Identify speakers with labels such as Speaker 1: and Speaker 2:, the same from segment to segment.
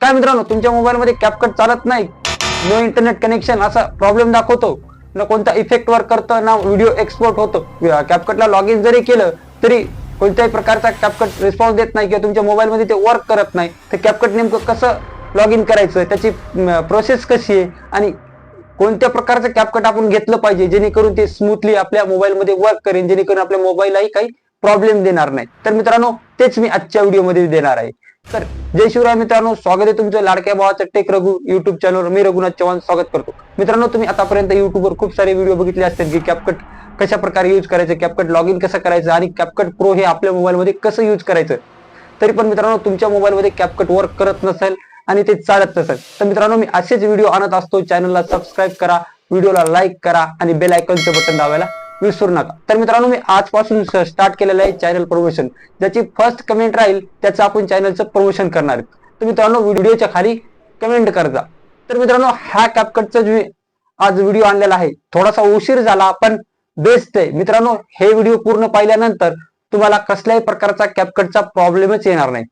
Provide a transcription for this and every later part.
Speaker 1: काय मित्रांनो तुमच्या मोबाईलमध्ये कॅपकट चालत नाही. नो इंटरनेट कनेक्शन असा प्रॉब्लेम दाखवतो. ना कोणता इफेक्ट वर्क करतं ना व्हिडिओ एक्सपोर्ट होतो. कॅपकटला लॉग इन जरी केलं तरी कोणत्याही प्रकारचा कॅपकट रिस्पॉन्स देत नाही किंवा तुमच्या मोबाईलमध्ये ते वर्क करत नाही. तर कॅपकट नेमकं कसं लॉग इन करायचं? त्याची प्रोसेस कशी आहे? आणि कोणत्या प्रकारचं कॅपकट आपण घेतलं पाहिजे जेणेकरून ते स्मूथली आपल्या मोबाईलमध्ये वर्क करेन जेणेकरून आपल्या मोबाईललाही काही प्रॉब्लेम देणार नाही तर मित्रांनो तेच मी आजच्या व्हिडिओमध्ये देणार आहे. तर जय शिवराय मित्रांनो स्वागत आहे तुमचं लाडक्या भावाचं टेक रघु युट्यूब चॅनलवर मी रघुनाथ चव्हाण स्वागत करतो. मित्रांनो तुम्ही आतापर्यंत युट्यूबवर खूप सारे व्हिडिओ बघितले असतील की कॅपकट कशा प्रकारे यूज करायचं कॅपकट लॉग इन कसं करायचं आणि कॅपकट प्रो हे आपल्या मोबाईलमध्ये कसं यूज करायचं. तरी पण मित्रांनो तुमच्या मोबाईलमध्ये कॅपकट वर्क करत नसेल आणि ते चालत नसेल तर मित्रांनो मी असेच व्हिडिओ आणत असतो. चॅनलला सबस्क्राईब करा व्हिडिओला लाईक करा आणि बेल आयकॉनचं बटन दाबायला विसरू नका. तर मित्रांनो मी आजपासून स्टार्ट केलेलं आहे चॅनल प्रमोशन ज्याची फर्स्ट कमेंट राहील त्याचं आपण चॅनलचं प्रमोशन करणार. तर मित्रांनो व्हिडिओच्या खाली कमेंट करता तर मित्रांनो हा कॅपकटचा जो आज व्हिडिओ आणलेला आहे थोडासा उशीर झाला पण बेस्ट आहे. मित्रांनो हे व्हिडिओ पूर्ण पाहिल्यानंतर तुम्हाला कसल्याही प्रकारचा कॅपकटचा प्रॉब्लेमच येणार नाही.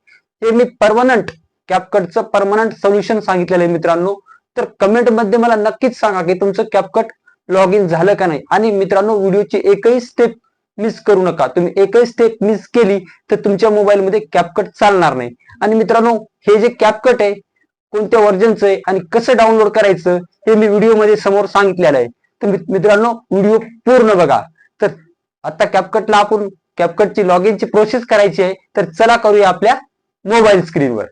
Speaker 1: हे मी परमनंट कॅपकटचं परमनंट सोल्युशन सांगितलेलं आहे मित्रांनो. तर कमेंटमध्ये मला नक्कीच सांगा की तुमचं कॅपकट लॉग इन झालं का नाही? आणि मित्रांनो व्हिडिओची एकही स्टेप मिस करू नका. तुम्ही एकही स्टेप मिस केली तर तुमच्या मोबाईलमध्ये कॅपकट चालणार नाही. आणि मित्रांनो हे जे कॅपकट आहे कोणत्या व्हर्जनचं आहे आणि कसं डाउनलोड करायचं हे मी व्हिडिओमध्ये समोर सांगितलेलं आहे. तर मित्रांनो व्हिडिओ पूर्ण बघा. तर आता कॅपकटला आपण कॅपकटची लॉग इनची प्रोसेस करायची आहे. तर चला करूया आपल्या मोबाईल स्क्रीनवर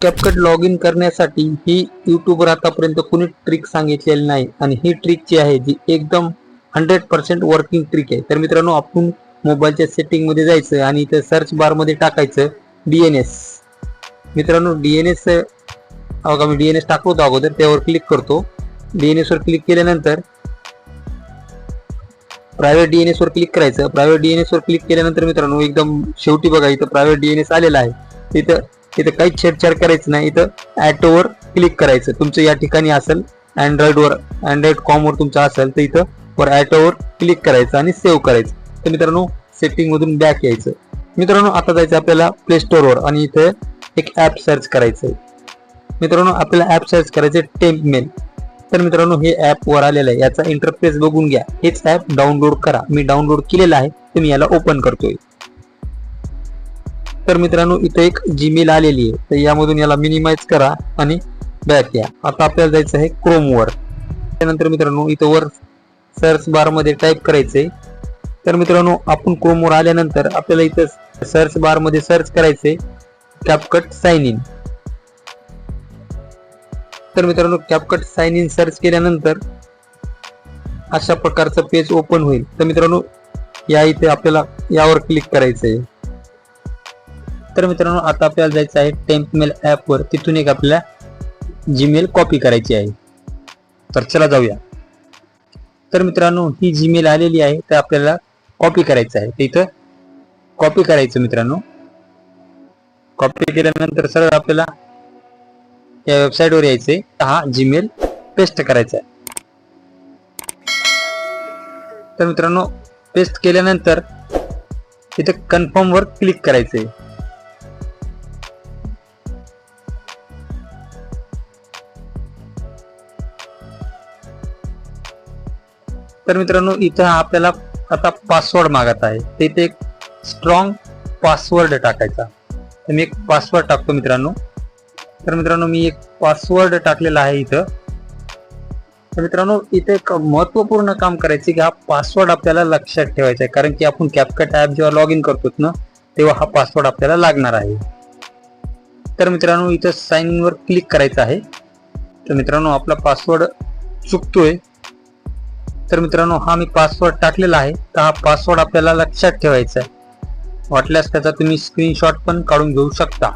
Speaker 2: कॅपकट लॉग इन करण्यासाठी ही युट्यूबवर आतापर्यंत कुणी ट्रिक सांगितलेली नाही. आणि ही ट्रिक जी आहे जी एकदम हंड्रेड पर्सेंट वर्किंग ट्रिक आहे. तर मित्रांनो आपण मोबाईलच्या सेटिंगमध्ये जायचं आणि इथं सर्च बारमध्ये टाकायचं डी एन एस मित्रांनो डी एन डीएनएस बघा मी एस टाकलो होतो अगोदर त्यावर क्लिक करतो. डी एन एसवर क्लिक केल्यानंतर प्रायव्हेट एन एसवर क्लिक करायचं. प्रायव्हेट डीएनएस वर क्लिक केल्यानंतर मित्रांनो एकदम शेवटी बघा इथं प्रायव्हेट एस आलेला आहे. इथं इथं काहीच छेडछाड करायचं नाही. इथं ॲटोवर क्लिक करायचं. तुमचं या ठिकाणी असेल अँड्रॉइडवर अँड्रॉइड कॉमवर तुमचं असेल तर इथं वर ॲटोवर क्लिक करायचं आणि सेव्ह करायचं. तर मित्रांनो सेटिंग मधून बॅक यायचं. मित्रांनो आता जायचं आपल्याला प्ले स्टोअरवर आणि इथं एक ॲप सर्च करायचं मित्रांनो आपल्याला ॲप सर्च करायचं टेम्प मेल तर मित्रांनो हे ॲप वर आलेलं आहे. याचा इंटरफेस बघून घ्या. हेच ॲप डाउनलोड करा. मी डाउनलोड केलेलं आहे. तर मी याला ओपन करतोय. तर मित्रांनो इथं एक जीमेल आलेली आहे. तर यामधून याला मिनिमाइज करा आणि बॅक या. आता आपल्याला जायचं आहे क्रोम वर. त्यानंतर मित्रांनो इथं वर सर्च बारमध्ये टाईप करायचंय. तर मित्रांनो आपण क्रोम वर आल्यानंतर आपल्याला इथं सर्च बारमध्ये सर्च करायचंय. कॅपकट साइन इन तर मित्रांनो कॅपकट साइन इन सर्च केल्यानंतर अशा प्रकारचं पेज ओपन होईल. तर मित्रांनो या इथे आपल्याला यावर क्लिक करायचंय. तर मित्रांनो आता आपल्याला जायचं आहे टेम्पमेल ॲपवर तिथून एक आपल्याला जीमेल कॉपी करायची आहे. तर चला जाऊया. तर मित्रांनो ही जीमेल आलेली आहे तर आपल्याला कॉपी करायचं आहे. तर इथं कॉपी करायचं मित्रांनो. कॉपी केल्यानंतर सरळ आपल्याला या वेबसाईटवर यायचे हा जीमेल पेस्ट करायचा आहे. तर मित्रांनो पेस्ट केल्यानंतर इथं कन्फर्म वर क्लिक करायचंय. तर मित्रांनो इथं आपल्याला आता पासवर्ड मागत आहे. तर इथे एक स्ट्रॉंग पासवर्ड टाकायचा. तर मी एक पासवर्ड टाकतो मित्रांनो. तर मित्रांनो मी एक पासवर्ड टाकलेला आहे इथं. तर मित्रांनो इथे एक महत्त्वपूर्ण काम करायचे की हा पासवर्ड आपल्याला लक्षात ठेवायचा आहे. कारण की आपण कॅपकट ॲप जेव्हा लॉग इन करतो ना तेव्हा हा पासवर्ड आपल्याला लागणार आहे. तर मित्रांनो इथं साईन इनवर क्लिक करायचं आहे. तर मित्रांनो आपला पासवर्ड चुकतोय. तर मित्रांनो हा मी पासवर्ड टाकलेला आहे. तर हा पासवर्ड आपल्याला लक्षात ठेवायचा आहे. वाटल्यास त्याचा तुम्ही स्क्रीनशॉट पण काढून घेऊ शकता.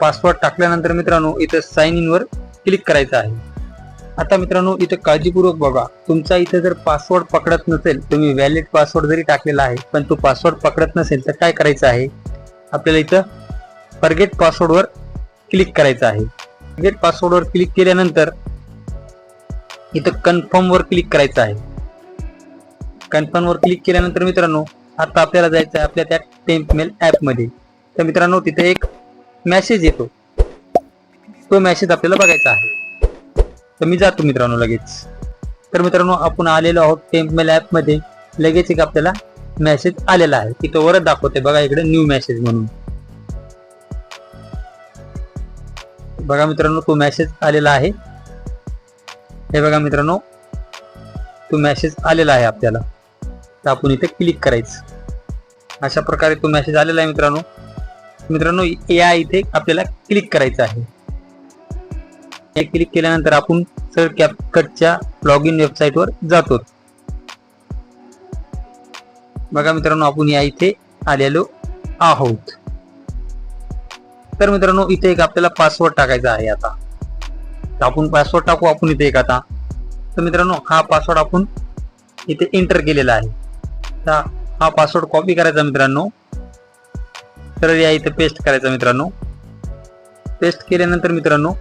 Speaker 2: पासवर्ड टाकल्यानंतर मित्रांनो इथं साइन इन वर क्लिक करायचं आहे. आता मित्रांनो इथं काळजीपूर्वक बघा. तुमचा इथे जर पासवर्ड पकडत नसेल तुम्ही व्हॅलिड पासवर्ड जरी टाकलेला आहे पण तो पासवर्ड पकडत नसेल तर काय करायचं आहे? आपल्याला इथं फर्गेट पासवर्डवर क्लिक करायचं आहे. गेट पासवर्ड वर क्लिक केल्यानंतर इथं कन्फर्म वर क्लिक करायचं आहे. कन्फर्मवर क्लिक केल्यानंतर मित्रांनो आता आपल्याला जायचं आहे आपल्या त्या टेम्प मेल मध्ये. तर मित्रांनो तिथे एक मेसेज येतो. तो मेसेज आपल्याला बघायचा आहे. तर मी जातो मित्रांनो लगेच. तर मित्रांनो आपण आलेलो आहोत टेम्प मेल मध्ये. लगेच एक आपल्याला मेसेज आलेला आहे. तिथं वरच दाखवते बघा इकडे न्यू मेसेज म्हणून. बघा मित्रांनो तो मॅसेज आलेला आहे. हे बघा मित्रांनो तो मॅसेज आलेला आहे आपल्याला. तर आपण इथे क्लिक करायचं. अशा प्रकारे तो मेसेज आलेला आहे मित्रांनो. मित्रांनो या इथे आपल्याला क्लिक करायचं आहे. हे क्लिक केल्यानंतर आपण सर कॅपकटच्या लॉग इन वेबसाईटवर जातो. बघा मित्रांनो आपण या इथे आलेलो आहोत. तर मित्रांनो इथे एक आपल्याला पासवर्ड टाकायचा आहे आता. तर आपण पासवर्ड टाकू आपण इथे एक आता. तर मित्रांनो हा पासवर्ड आपण इथे एंटर केलेला आहे. तर हा पासवर्ड कॉपी करायचा मित्रांनो. तर या इथे पेस्ट करायचा मित्रांनो. पेस्ट केल्यानंतर मित्रांनो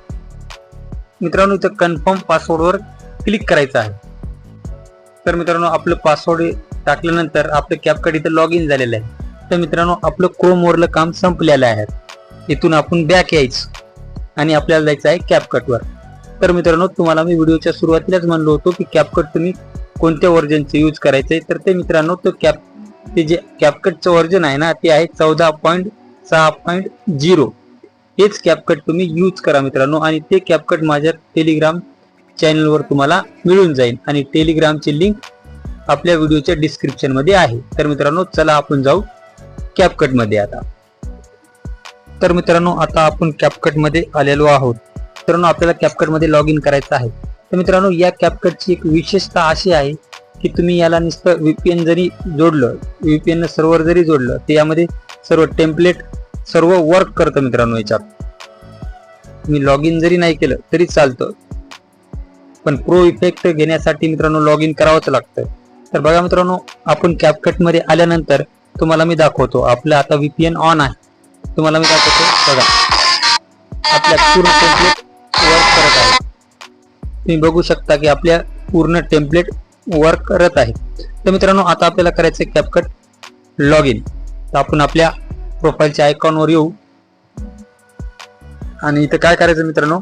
Speaker 2: मित्रांनो इथं कन्फर्म पासवर्डवर क्लिक करायचं आहे. तर मित्रांनो आपलं पासवर्ड टाकल्यानंतर आपलं कॅपकट इथं लॉग इन झालेलं आहे. तर मित्रांनो आपलं क्रोमवरलं काम संपलेलं आहे. इथून आपण बॅक यायचं. आणि आपल्याला जायचं आहे कॅपकटवर तर मित्रांनो तुम्हाला मी व्हिडिओच्या सुरुवातीलाच म्हणलो होतो की कॅपकट तुम्ही कोणत्या व्हर्जनचे यूज करायचे तर ते मित्रांनो तो कॅप ते जे कॅपकटचं व्हर्जन आहे ना ते आहे चौदा पॉईंट सहा पॉईंट झिरो हेच कॅपकट तुम्ही यूज करा मित्रांनो आणि ते कॅपकट माझ्या टेलिग्राम चॅनलवर तुम्हाला मिळून जाईल. आणि टेलिग्रामची लिंक आपल्या व्हिडिओच्या डिस्क्रिप्शनमध्ये आहे. तर मित्रांनो चला आपण जाऊ कॅपकटमध्ये आता. तर मित्रांनो आता आपण कॅपकटमध्ये आलेलो आहोत. मित्रांनो आपल्याला कॅपकटमध्ये लॉग इन करायचं आहे. तर मित्रांनो या कॅपकटची एक विशेषता अशी आहे की तुम्ही याला नुसतं व्हीपीएन जरी जोडलं व्हीपीएन सर्व्हर जरी जोडलं तर यामध्ये सर्व टेम्पलेट सर्व वर्क करतं मित्रांनो याच्यात. तुम्ही लॉग इन जरी नाही केलं तरी चालतं. पण प्रो इफेक्ट घेण्यासाठी मित्रांनो लॉग इन करावंच लागतं. तर बघा मित्रांनो आपण कॅपकटमध्ये आल्यानंतर तुम्हाला मी दाखवतो आपलं आता व्हीपीएन ऑन आहे. तुम्हाला मी दाखवतो बघा. आपल्या पूर्ण टेम्पलेट वर्क करत आहे. तुम्ही बघू शकता की आपल्या पूर्ण टेम्पलेट वर्क करत आहे. तर मित्रांनो आता आपल्याला करायचं आहे कॅपकट लॉग इन तर आपण आपल्या प्रोफाईलच्या आयकॉनवर येऊ. आणि इथं काय करायचं मित्रांनो?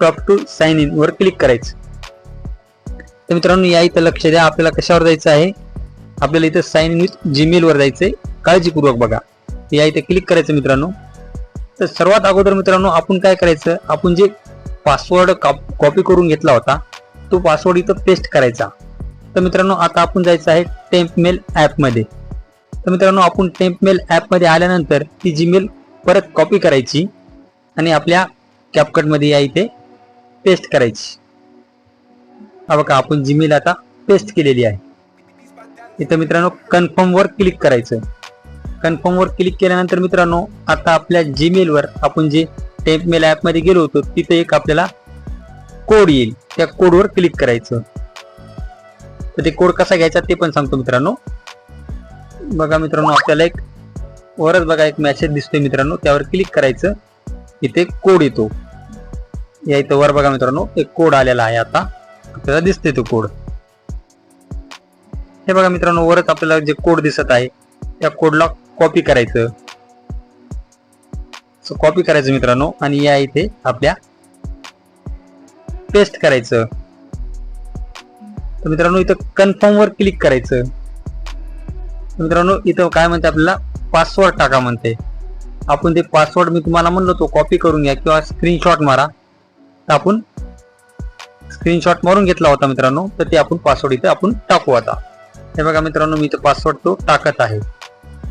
Speaker 2: टॉप टू साइन इन वर क्लिक करायचं. तर मित्रांनो या इथं लक्ष द्या. आपल्याला कशावर जायचं आहे? आपल्याला इथं साइन इन विथ जीमेल वर जायचंय. काळजीपूर्वक बघा. या इथे क्लिक करायचं मित्रांनो. तर सर्वात अगोदर मित्रांनो आपण काय करायचं? आपण जे पासवर्ड कॉपी करून घेतला होता तो पासवर्ड इथं पेस्ट करायचा. तर मित्रांनो आता आपण जायचं आहे टेम्प मेल ॲपमध्ये तर मित्रांनो आपण टेम्प मेल ॲपमध्ये आल्यानंतर ती जीमेल परत कॉपी करायची आणि आपल्या कॅपकटमध्ये या इथे पेस्ट करायची. हा बघा आपण जीमेल आता पेस्ट केलेली आहे. इथं मित्रांनो कन्फर्म वर क्लिक करायचं. कन्फर्म वर क्लिक केल्यानंतर मित्रांनो आता आपल्या जीमेलवर आपण जे टेम्प मेल ऍपमध्ये गेलो होतो तिथे एक आपल्याला कोड येईल. त्या कोडवर क्लिक करायचं. तर ते कोड कसा घ्यायचा ते पण सांगतो मित्रांनो. बघा मित्रांनो आपल्याला एक वरच बघा एक मेसेज दिसतोय मित्रांनो त्यावर क्लिक करायचं. इथे कोड येतो. या इथं वर बघा मित्रांनो एक कोड आलेला आहे आता. आपल्याला दिसतोय तो कोड हे बघा मित्रांनो वरच आपल्याला जे कोड दिसत आहे त्या कोडला कॉपी करायचं. कॉपी करायचं मित्रांनो. आणि या इथे आपल्या पेस्ट करायचं. तर मित्रांनो इथं कन्फर्म वर क्लिक करायचं. मित्रांनो इथं काय म्हणते आपल्याला? पासवर्ड टाका म्हणते. आपण ते पासवर्ड मी तुम्हाला म्हणलो तो कॉपी करून घ्या किंवा स्क्रीनशॉट मारा. तर आपण स्क्रीनशॉट मारून घेतला होता मित्रांनो. तर ते आपण पासवर्ड इथे आपण टाकू आता. हे बघा मित्रांनो मी इथं पासवर्ड तो टाकत आहे.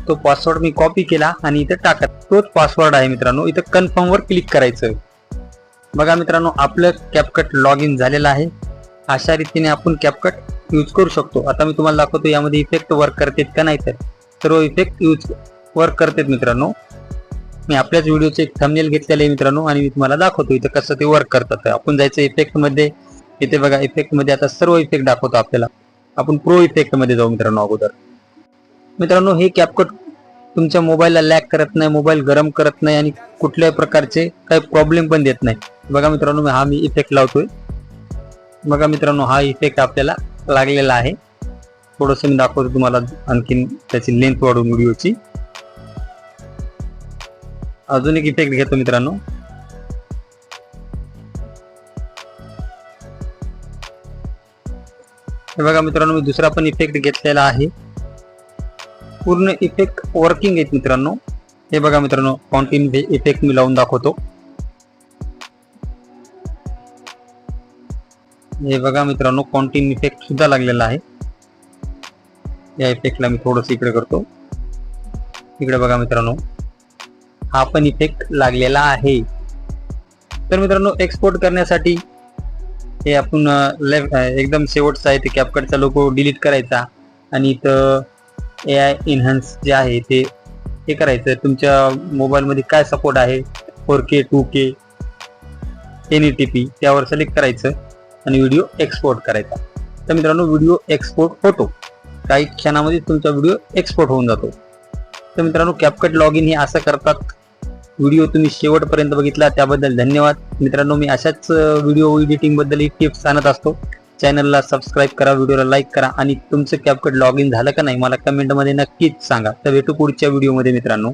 Speaker 2: तो पासवर्ड मी कॉपी केला आणि इथं टाकत. तोच पासवर्ड आहे मित्रांनो. इथं कन्फर्म वर क्लिक करायचं. बघा मित्रांनो आपलं कॅपकट लॉग इन झालेलं आहे. अशा रीतीने आपण कॅपकट यूज करू शकतो. आता मी तुम्हाला दाखवतो यामध्ये इफेक्ट वर्क करतात का नाही तर सर्व इफेक्ट यूज वर्क करतात मित्रांनो. मी आपल्याच व्हिडिओचे एक थंबनेल घेतलेले आहे मित्रांनो आणि मी तुम्हाला दाखवतो इथं कसं ते वर्क करतात. आपण जायचं इफेक्टमध्ये. इथे बघा इफेक्टमध्ये आता सर्व इफेक्ट दाखवतो आपल्याला. आपण प्रो इफेक्टमध्ये जाऊ मित्रांनो अगोदर. मित्रांनो हे कॅपकट तुमच्या मोबाईलला लॅक करत नाही मोबाईल गरम करत नाही आणि कुठल्याही प्रकारचे काही प्रॉब्लेम पण देत नाही. बघा मित्रांनो हा मी इफेक्ट लावतोय. बघा मित्रांनो हा इफेक्ट आपल्याला लागलेला आहे. थोडस मी दाखवतो तुम्हाला आणखीन त्याची लेंथ वाढवून व्हिडिओची अजून एक इफेक्ट घेतो मित्रांनो. बघा मित्रांनो मी दुसरा पण इफेक्ट घेतलेला आहे. पूर्ण इफेक्ट वर्किंग आहेत मित्रांनो. हे बघा मित्रांनो फाउंटेन इफेक्ट मी लावून दाखवतो. हे बघा मित्रांनो कॉन्टिन इफेक्ट सुद्धा लागलेला आहे. या इफेक्टला मी थोडस इकडे करतो. इकडे बघा मित्रांनो हा पण इफेक्ट लागलेला आहे. तर मित्रांनो एक्सपोर्ट करण्यासाठी हे आपण लेफ्ट एकदम शेवटचा आहे ते कॅपकटचा लोगो डिलीट करायचा. आणि इथं ए आय इन्हान्स जे आहे ते हे करायचं तुमच्या मोबाईलमध्ये काय सपोर्ट आहे? Four K two K N E T P त्यावर सिलेक्ट करायचं आणि व्हिडिओ एक्सपोर्ट करायचा. तर मित्रांनो व्हिडिओ एक्सपोर्ट होतो. काही क्षणामध्ये तुमचा व्हिडिओ एक्सपोर्ट होऊन जातो. तर मित्रांनो कॅपकट लॉग इन हे असं करतात. व्हिडिओ तुम्ही शेवटपर्यंत बघितला त्याबद्दल धन्यवाद. मित्रांनो मी अशाच व्हिडिओ एडिटिंगबद्दल टिप्स आणत असतो. चॅनलला सबस्क्राईब करा व्हिडिओला लाईक करा आणि तुमचं कॅपकट लॉग इन झालं का नाही मला कमेंटमध्ये नक्कीच सांगा. तर भेटू पुढच्या व्हिडिओमध्ये मित्रांनो.